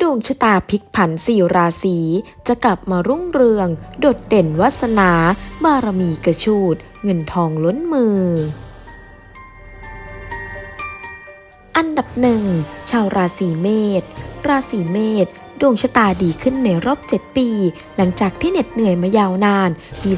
ดวงชะตาพลิกผันสี่ราศีจะกลับมารุ่งเรือง โดดเด่นวาสนา บารมีกระชูด เงินทองล้นมือ อันดับหนึ่งชาวราศีเมษราศีเมษดวงชะตาดีขึ้นในรอบ 7 ปี หลังจากที่เหน็ดเหนื่อยมายาวนาน ปี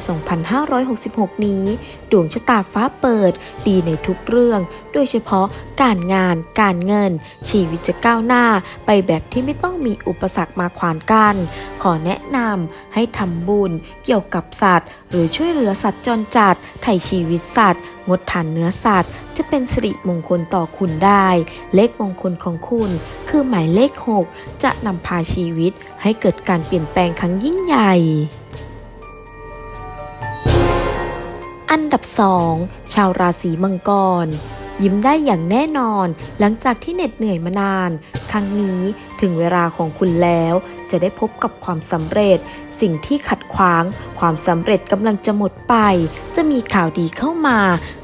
2566 นี้ ดวงชะตาฟ้าเปิด ดีในทุกเรื่อง โดยเฉพาะการงาน การเงิน ชีวิตจะก้าวหน้า ไปแบบที่ไม่ต้องมีอุปสรรคมาขวางกัน ขอแนะนำให้ทำบุญเกี่ยวกับสัตว์ หรือช่วยเหลือสัตว์จรจัด ไถ่ชีวิตสัตว์ งดทานเนื้อสัตว์ จะเป็นสิริมงคลต่อคุณได้ เลขมงคลของคุณ คือหมายเลข 6จะนำพาชีวิตให้เกิดการเปลี่ยนแปลงครั้งยิ่งใหญ่ อันดับ 2 ชาวราศีมังกร ยิ้มได้อย่างแน่นอน หลังจากที่เหน็ดเหนื่อยมานาน ครั้งนี้ถึงเวลาของคุณแล้ว จะได้พบกับความสำเร็จ สิ่งที่ขัดขวาง ความสำเร็จกำลังจะหมดไป จะมีข่าวดีเข้ามา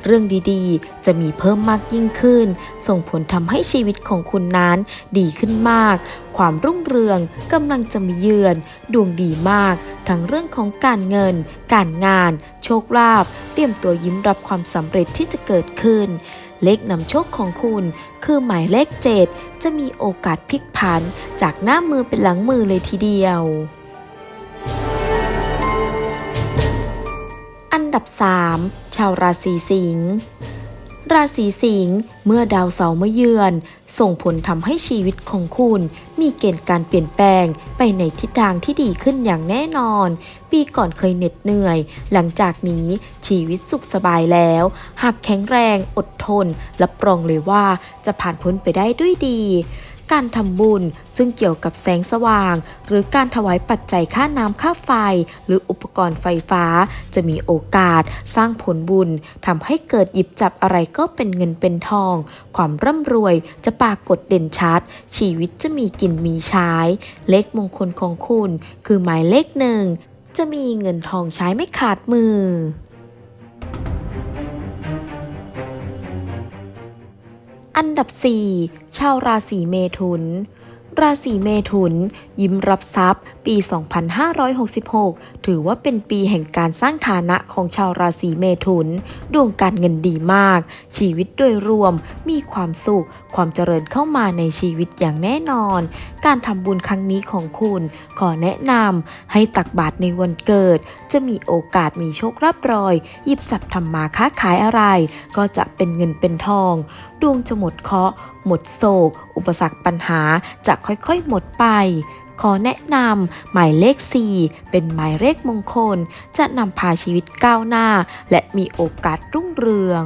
เรื่องดีๆ จะมีเพิ่มมากยิ่งขึ้น ส่งผลทำให้ชีวิตของคุณนั้นดีขึ้นมาก ความรุ่งเรืองกำลังจะมีเยือน ดวงดีมาก ทั้งเรื่องของการเงิน การงาน โชคลาภเตรียมตัวยิ้มรับความสำเร็จที่จะเกิดขึ้น เลขนำโชคของคุณ คือหมายเลข 7 จะมีโอกาสพลิกผัน จากหน้ามือเป็นหลังมือเลยทีเดียว อันดับ 3 ชาวราศีสิงห์ราศีสิงห์เมื่อดาวเสาร์มาเยือน ส่งผลทำให้ชีวิตของคุณ มีเกณฑ์การเปลี่ยนแปลงไปในทิศทางที่ดีขึ้นอย่างแน่นอน ปีก่อนเคยเหน็ดเหนื่อย หลังจากนี้ ชีวิตสุขสบายแล้ว หากแข็งแรงอดทนรับรองเลยว่าจะผ่านพ้นไปได้ด้วยดี การทำบุญซึ่งเกี่ยวกับแสงสว่าง หรือการถวายปัจจัยค่าน้ำค่าไฟ หรืออุปกรณ์ไฟฟ้า จะมีโอกาสสร้างผลบุญทำให้เกิดหยิบจับอะไรก็เป็นเงินเป็นทอง ความร่ำรวยจะปรากฏเด่นชัด ชีวิตจะมีกินมีใช้ เลขมงคลของคุณ คือหมายเลขหนึ่งจะมีเงินทองใช้ไม่ขาดมือ อันดับ 4 ชาวราศีเมถุน ราศีเมถุน ยิ้มรับทรัพย์ ปี 2566 ถือว่าเป็นปีแห่งการสร้างฐานะของชาวราศีเมถุน ดวงการเงินดีมาก ชีวิตโดยรวมมีความสุข ความเจริญเข้ามาในชีวิตอย่างแน่นอน การทำบุญครั้งนี้ของคุณ ขอแนะนำให้ตักบาตรในวันเกิด จะมีโอกาสมีโชครับรอย หยิบจับทำมาค้าขายอะไร ก็จะเป็นเงินเป็นทอง ดวงจะหมดเคราะห์ หมดโศก อุปสรรคปัญหาจะค่อยๆหมดไป ขอแนะนำหมายเลข 4 เป็นหมายเลขมงคล จะนำพาชีวิตก้าวหน้า และมีโอกาสรุ่งเรือง